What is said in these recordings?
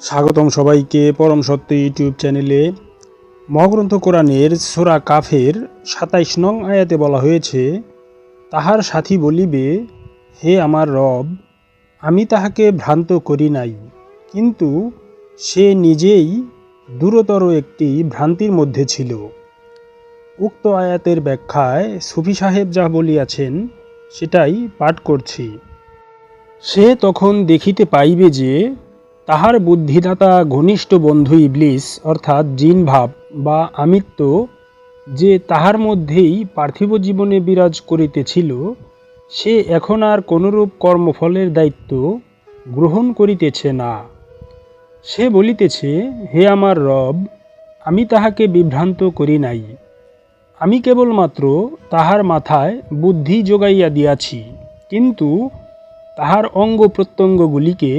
স্বাগতম সবাইকে পরম সত্য ইউটিউব চ্যানেলে। মহাগ্রন্থ কোরআনের সোরা কাফের সাতাইশ নং আয়াতে বলা হয়েছে, তাহার সাথী বলিবে, হে আমার রব, আমি তাহাকে ভ্রান্ত করি নাই। কিন্তু সে নিজেই দূরতর একটি ভ্রান্তির মধ্যে ছিল। উক্ত আয়াতের ব্যাখ্যায় সুফি সাহেব যা বলিয়াছেন, সেটাই পাঠ করছি। সে তখন দেখিতে পাইবে যে তাহার বুদ্ধিদাতা ঘনিষ্ঠ বন্ধু ইবলিস, অর্থাৎ জিন ভাব বা আমিত্ব, যে তাহার মধ্যেই পার্থিব জীবনে বিরাজ করিতেছিল, সে এখন আর কোনরূপ কর্মফলের দায়িত্ব গ্রহণ করিতেছে না। সে বলিতেছে, হে আমার রব, আমি তাহাকে বিভ্রান্ত করি নাই। আমি কেবলমাত্র তাহার মাথায় বুদ্ধি যোগাইয়া দিয়াছি, কিন্তু তাহার অঙ্গ প্রত্যঙ্গগুলিকে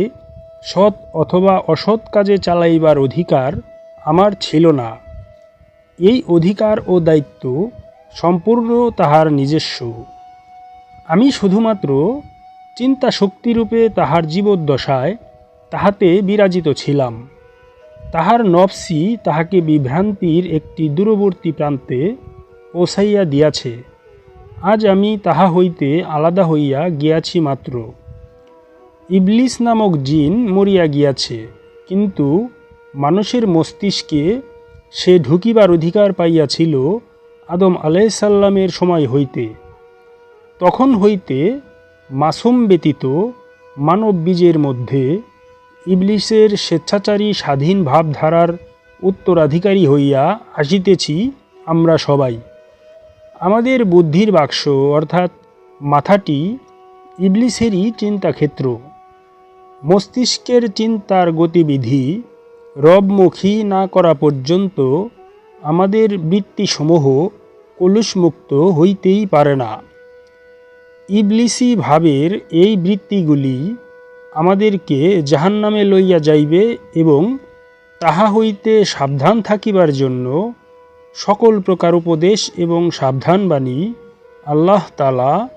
সৎ অথবা অসৎ কাজে চালাইবার অধিকার আমার ছিল না। এই অধিকার ও দায়িত্ব সম্পূর্ণ তাহার নিজস্ব। আমি শুধুমাত্র চিন্তা শক্তিরূপে তাহার জীবদ্দশায় তাহাতে বিরাজিত ছিলাম। তাহার নফসি তাহাকে বিভ্রান্তির একটি দূরবর্তী প্রান্তে পৌঁছাইয়া দিয়াছে। আজ আমি তাহা হইতে আলাদা হইয়া গিয়াছি মাত্র। ইবলিস নামক জিন মরিয়া গিয়াছে, কিন্তু মানুষের মস্তিষ্কে সে ঢুকিবার অধিকার পাইয়াছিল আদম আলাইসাল্লামের সময় হইতে। তখন হইতে মাসুম ব্যতীত মানব বীজের মধ্যে ইবলিসের স্বেচ্ছাচারী স্বাধীন ভাবধারার উত্তরাধিকারী হইয়া আসিতেছি আমরা সবাই। আমাদের বুদ্ধির বাক্স অর্থাৎ মাথাটি ইবলিসেরই চিন্তাক্ষেত্র। মস্তিষ্কের চিন্তার গতিবিধি রবমুখী না করা পর্যন্ত আমাদের বৃত্তিসমূহ কলুষমুক্ত হইতেই পারে না। ইবলিসি ভাবের এই বৃত্তিগুলি আমাদেরকে জাহান্নামে লইয়া যাইবে এবং তাহা হইতে সাবধান থাকিবার জন্য সকল প্রকার উপদেশ এবং সাবধানবাণী আল্লাহ তালা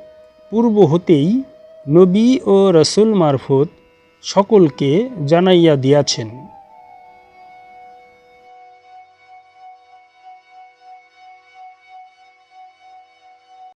পূর্ব হতেই নবী ও রসুল মারফত সকলকে জানাইয়া দিয়াছেন।